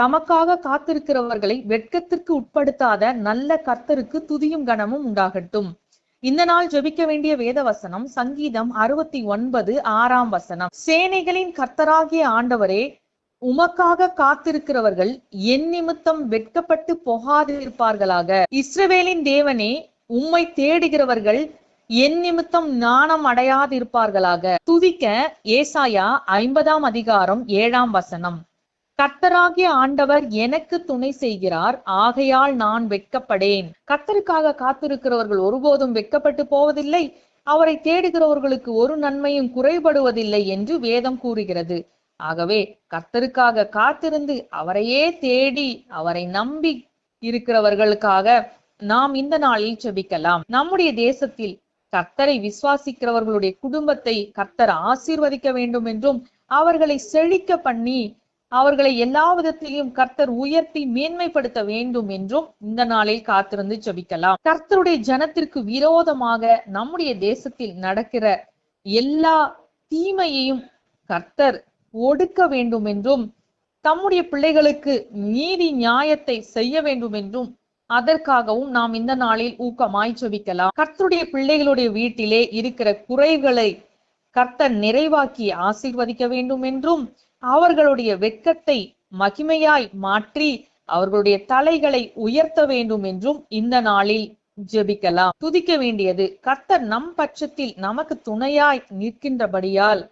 தமக்காக காத்திருக்கிறவர்களை வெட்கத்திற்கு உட்படுத்தாத நல்ல கர்த்தருக்கு துதியும் கணமும் உண்டாகட்டும். இந்த நாள் ஜெபிக்க வேண்டிய வேத வசனம் சங்கீதம் அறுபத்தி ஒன்பது ஆறாம் வசனம். சேனைகளின் கர்த்தராகிய ஆண்டவரே உமக்காக காத்திருக்கிறவர்கள் என் நிமித்தம் வெட்கப்பட்டு போகாதிருப்பார்களாக. இஸ்ரவேலின் தேவனே உம்மை தேடுகிறவர்கள் என் நிமித்தம் நாணம் அடையாதிருப்பார்களாக. துதிக்க ஏசாயா ஐம்பதாம் அதிகாரம் ஏழாம் வசனம். கர்த்தராகிய ஆண்டவர் எனக்கு துணை செய்கிறார் ஆகையால் நான் வெட்கப்படேன். கர்த்தருக்காக காத்திருக்கிறவர்கள் ஒருபோதும் வெட்கப்பட்டு போவதில்லை. அவரை தேடுகிறவர்களுக்கு ஒரு நன்மையும் குறைபடுவதில்லை என்று வேதம் கூறுகிறது. ஆகவே கர்த்தருக்காக காத்திருந்து அவரையே தேடி அவரை நம்பி இருக்கிறவர்களுக்காக நாம் இந்த நாளில் செபிக்கலாம் நம்முடைய தேசத்தில் கர்த்தரை விசுவாசிக்கிறவர்களுடைய குடும்பத்தை கர்த்தர் ஆசீர்வதிக்க வேண்டும் என்றும் அவர்களை செழிக்க பண்ணி அவர்களை எல்லா விதத்திலும் கர்த்தர் உயர்த்தி மேன்மைப்படுத்த வேண்டும் என்றும் இந்த நாளில் காத்திருந்து ஜபிக்கலாம். கர்த்தருடைய ஜனத்திற்கு விரோதமாக நம்முடைய தேசத்தில் நடக்கிற எல்லா தீமையையும் கர்த்தர் ஒடுக்க வேண்டும் என்றும் தம்முடைய பிள்ளைகளுக்கு நீதி நியாயத்தை செய்ய வேண்டும் என்றும் அதற்காகவும் நாம் இந்த நாளில் ஊக்கமாய் ஜபிக்கலாம். கர்த்தருடைய பிள்ளைகளுடைய வீட்டிலே இருக்கிற குறைகளை கர்த்தர் நிறைவாக்கி ஆசீர்வதிக்க வேண்டும் என்றும் அவர்களுடைய வெட்கத்தை மகிமையாய் மாற்றி அவர்களுடைய தலைகளை உயர்த்த வேண்டும் என்றும் இந்த நாளில் ஜெபிக்கலாம். துதிக்க வேண்டியது கர்த்தர் நம் பட்சத்தில் நமக்கு துணையாய் நிற்கின்றபடியால்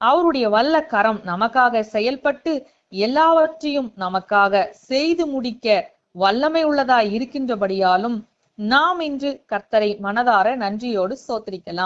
அவருடைய வல்ல கரம் நமக்காக செயல்பட்டு எல்லாவற்றையும் நமக்காக செய்து முடிக்க வல்லமை உள்ளதாய் இருக்கின்றபடியாலும் நாம் இன்று கர்த்தரை மனதார நன்றியோடு சோத்திரிக்கலாம்